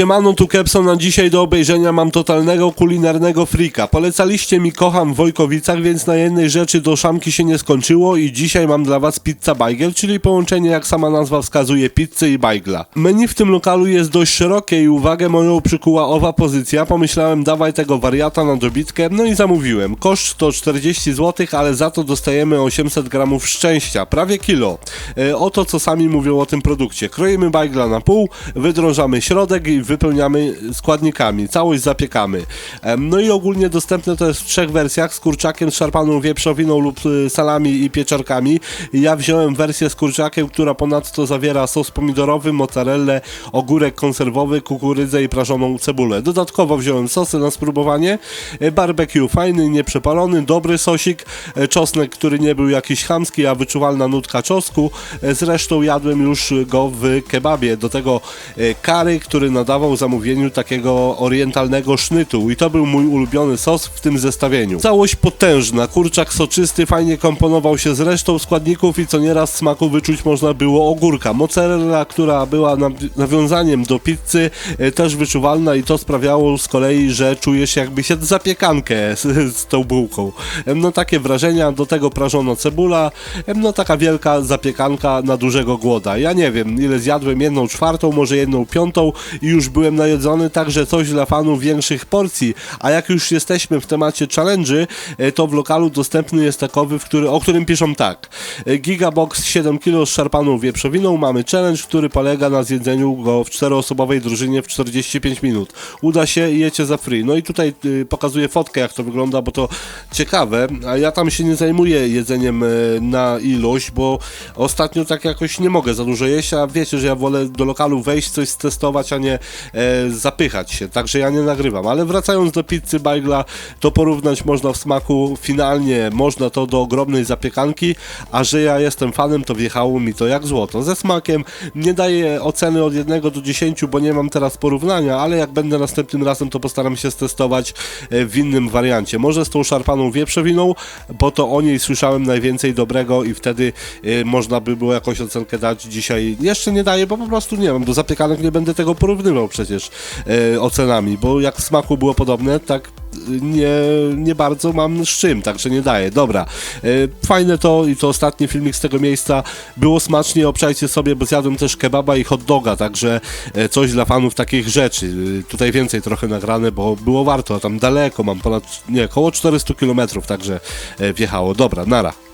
Siemano, tu Kepson, na dzisiaj do obejrzenia mam totalnego kulinarnego frika. Polecaliście mi Kocham w Wojkowicach, więc na jednej rzeczy do szamki się nie skończyło i dzisiaj mam dla was pizza bajgel, czyli połączenie jak sama nazwa wskazuje pizzy i bajgla. Menu w tym lokalu jest dość szerokie i uwagę moją przykuła owa pozycja. Pomyślałem dawaj tego wariata na dobitkę, no i zamówiłem. Koszt to 40 zł, ale za to dostajemy 800 gramów szczęścia, prawie kilo. E, oto co sami mówią o tym produkcie. Kroimy bajgla na pół, wydrążamy środek i wypełniamy składnikami. Całość zapiekamy. No i ogólnie dostępne to jest w trzech wersjach, z kurczakiem, z szarpaną wieprzowiną lub y, salami i pieczarkami. Ja wziąłem wersję z kurczakiem, która ponadto zawiera sos pomidorowy, mozzarellę, ogórek konserwowy, kukurydzę i prażoną cebulę. Dodatkowo wziąłem sosy na spróbowanie, e, barbecue fajny, nieprzepalony, dobry sosik, e, czosnek, który nie był jakiś chamski, a wyczuwalna nutka czosnku. E, Zresztą jadłem już go w kebabie. Do tego kary, który nadawał zamówieniu takiego orientalnego sznytu i to był mój ulubiony sos w tym zestawieniu. Całość potężna, kurczak soczysty, fajnie komponował się z resztą składników i co nieraz smaku wyczuć można było ogórka. Mozzarella, która była naw- nawiązaniem do pizzy, e, też wyczuwalna i to sprawiało z kolei, że czujesz jakby się zapiekankę z, z tą bułką. No takie wrażenia, do tego prażono cebula, no taka wielka zapiekanka na dużego głoda. Ja nie wiem, ile zjadłem, jedną czwartą, może jedną piątą i już byłem najedzony, także coś dla fanów większych porcji. A jak już jesteśmy w temacie challenge'y, e, to w lokalu dostępny jest takowy, który, o którym piszą tak. E, Gigabox 7 kg z szarpaną wieprzowiną. Mamy challenge, który polega na zjedzeniu go w czteroosobowej drużynie w 45 minut. Uda się i jecie za free. No i tutaj y, pokazuję fotkę, jak to wygląda, bo to ciekawe. A ja tam się nie zajmuję jedzeniem e, na ilość, bo ostatnio tak jakoś nie mogę za dużo jeść, a wiecie, że ja wolę do lokalu wejść, coś testować, a nie e, zapychać się. Także ja nie nagrywam. Ale wracając do pizzy Bajgla, to porównać można w smaku finalnie, można to do ogromnej zapiekanki, a że ja jestem fanem, to wjechało mi to jak złoto. Ze smakiem nie daję oceny od 1 do 10, bo nie mam teraz porównania, ale jak będę następnym razem, to postaram się stestować e, w innym wariancie. Może z tą szarpaną wieprzowiną, bo to o niej słyszałem najwięcej dobrego i wtedy e, można by było jakąś ocenkę dać. Dzisiaj jeszcze nie daję, bo po prostu nie mam. Do zapiekanek nie będę tego porównywał przecież e, ocenami, bo jak w smaku było podobne, tak nie, nie bardzo mam z czym, także nie daję. Dobra, e, fajne to i to ostatni filmik z tego miejsca. Było smacznie, obczajcie sobie, bo zjadłem też kebaba i hot doga, także e, coś dla fanów takich rzeczy. E, Tutaj więcej trochę nagrane, bo było warto, a tam daleko, mam ponad, nie, około 400 km, także e, wjechało. Dobra, nara.